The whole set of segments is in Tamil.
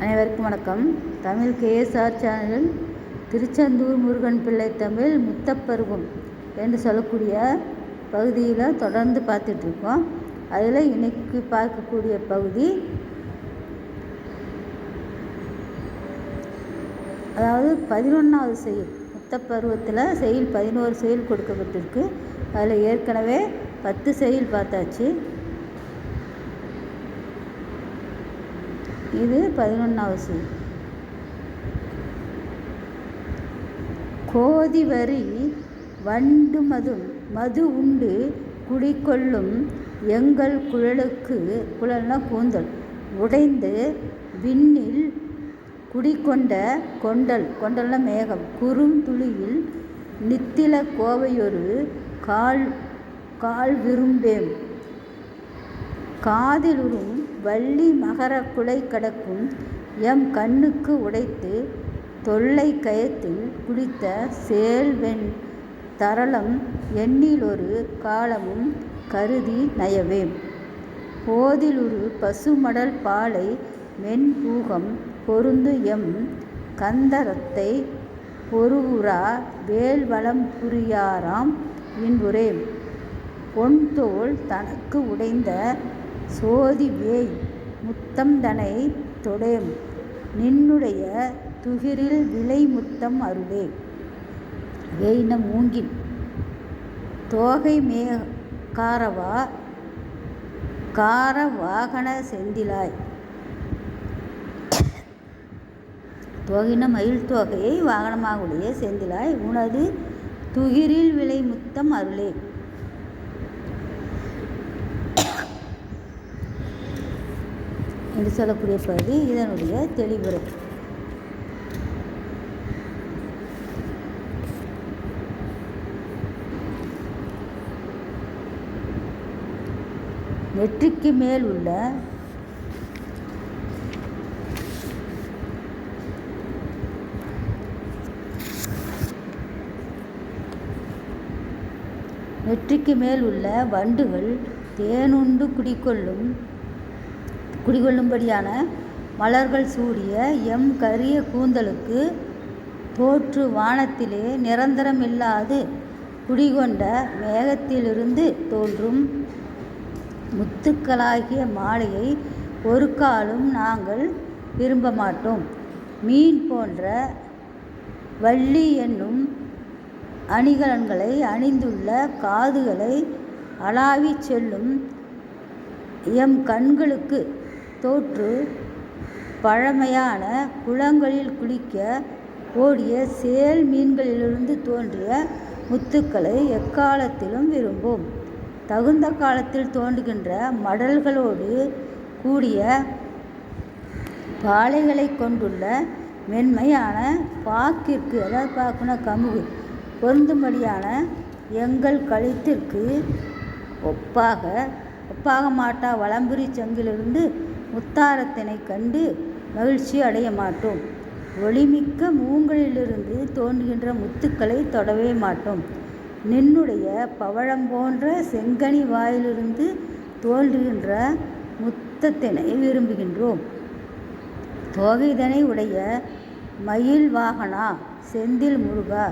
அனைவருக்கும் வணக்கம். தமிழ் கேஎஸ்ஆர் சேனலில் திருச்செந்தூர் முருகன் பிள்ளை தமிழ் முத்தப்பருவம் என்று சொல்லக்கூடிய பகுதியில் தொடர்ந்து பார்த்துட்ருக்கோம். அதில் இன்னைக்கு பார்க்கக்கூடிய பகுதி அதாவது பதினொன்றாவது செயல் முத்தப்பருவத்தில் செயல் பதினோரு செயல் கொடுக்கப்பட்டிருக்கு. அதில் ஏற்கனவே பத்து செயல் பார்த்தாச்சு. இது பதினொன்றாவது செயல் கோதி வரி வண்டு மது மது உண்டு குடிக்கொள்ளும் எங்கள் குழலுக்கு குழல்னா கூந்தல் உடைந்து விண்ணில் குடிக்கொண்ட கொண்டல் கொண்டல்னா மேகம் குறுந்துளியில் நித்தில கோவையொரு கால் கால் விரும்பேம். காதிலுறும் வள்ளி மகர குலை கடக்கும் எம் கண்ணுக்கு உடைத்து தொல்லை கயத்தில் குடித்த சேல்வெண் தரளம் எண்ணிலொரு காலமும் கருதி நயவேம் போதிலுரு பசுமடல் பாலை மென்பூகம் பொருந்து எம் கந்தரத்தை பொருவுரா வேல்வளம் புரியாராம் இன்புரேம் பொன்தோல் தனக்கு உடைந்த சோதி வேய் முத்தம்தனை தொடேம். நின்னுடைய துகிரில் விலை முத்தம் அருளே. வேயின மூங்கின். தோகை மே காரவா கார வாகன செந்திலாய். தோகின மயில் தோகையை வாகனமாக உடைய செந்திலாய். உனது துகிரில் விலை முத்தம் அருளே. என்று சொல்லக்கூடிய பகுதி இதனுடைய தெளிவுரை. வெற்றிக்கு மேல் உள்ள வெற்றிக்கு மேல் உள்ள வண்டுகள் தேனுண்டு குடிக்கொள்ளும் குடிகொள்ளும்படியான மலர்கள் சூடிய எம் கரிய கூந்தலுக்கு போற்று வானத்திலே நிரந்தரமில்லாது குடிகொண்ட மேகத்திலிருந்து தோன்றும் முத்துக்களாகிய மாலையை ஒரு காலும் நாங்கள் விரும்ப மாட்டோம். மீன் போன்ற வள்ளி என்னும் அணிகலன்களை அணிந்துள்ள காதுகளை அளாவி செல்லும் எம் கண்களுக்கு தோற்று பழமையான குளங்களில் குளிக்க ஓடிய சேல் மீன்களிலிருந்து தோன்றிய முத்துக்களை எக்காலத்திலும் விரும்பும். தகுந்த காலத்தில் தோன்றுகின்ற மடல்களோடு கூடிய பாலைகளை கொண்டுள்ள மென்மையான பாக்கிற்கு அதாவது பாக்குனா கமுகு பொருந்தும்படியான எங்கள் கழுத்திற்கு ஒப்பாக ஒப்பாக மாட்டா வளம்புரி சங்கிலிருந்து முத்தாரத்தினை கண்டு மகிழ்ச்சி அடைய மாட்டோம். ஒளிமிக்க மூங்களிலிருந்து தோன்றுகின்ற முத்துக்களை தொடவே மாட்டோம். நின்னுடைய பவழம் போன்ற செங்கனி வாயிலிருந்து தோன்றுகின்ற முத்தத்தினை விரும்புகின்றோம். தோகைதனை உடைய மயில் வாகனா செந்தில் முருகா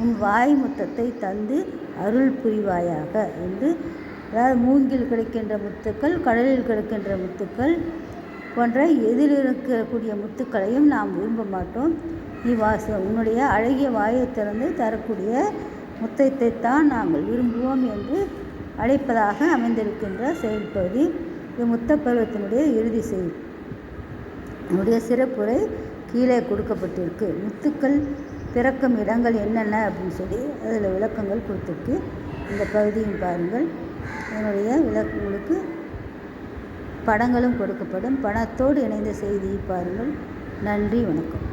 உன் வாய் முத்தத்தை தந்து அருள் புரிவாயாக என்று அதாவது மூங்கில் கிடைக்கின்ற முத்துக்கள் கடலில் கிடைக்கின்ற முத்துக்கள் போன்ற எதில் இருக்கக்கூடிய முத்துக்களையும் நாம் விரும்ப மாட்டோம். நீ வாச உன்னுடைய அழகிய வாயை திறந்து தரக்கூடிய முத்தத்தை தான் நாங்கள் விரும்புவோம் என்று அழைப்பதாக அமைந்திருக்கின்ற செயல்பகுதி இது முத்த பருவத்தினுடைய இறுதி செயல் என்னுடைய சிறப்புரை கீழே கொடுக்கப்பட்டிருக்கு. முத்துக்கள் பிறக்கும் இடங்கள் என்னென்ன அப்படின்னு சொல்லி அதில் விளக்கங்கள் கொடுத்துருக்கு. இந்த பகுதியும் பாருங்கள். என்னுடைய விளக்கங்களுக்கு படங்களும் கொடுக்கப்படும். பணத்தோடு இணைந்த செய்தியை பாருங்கள். நன்றி வணக்கம்.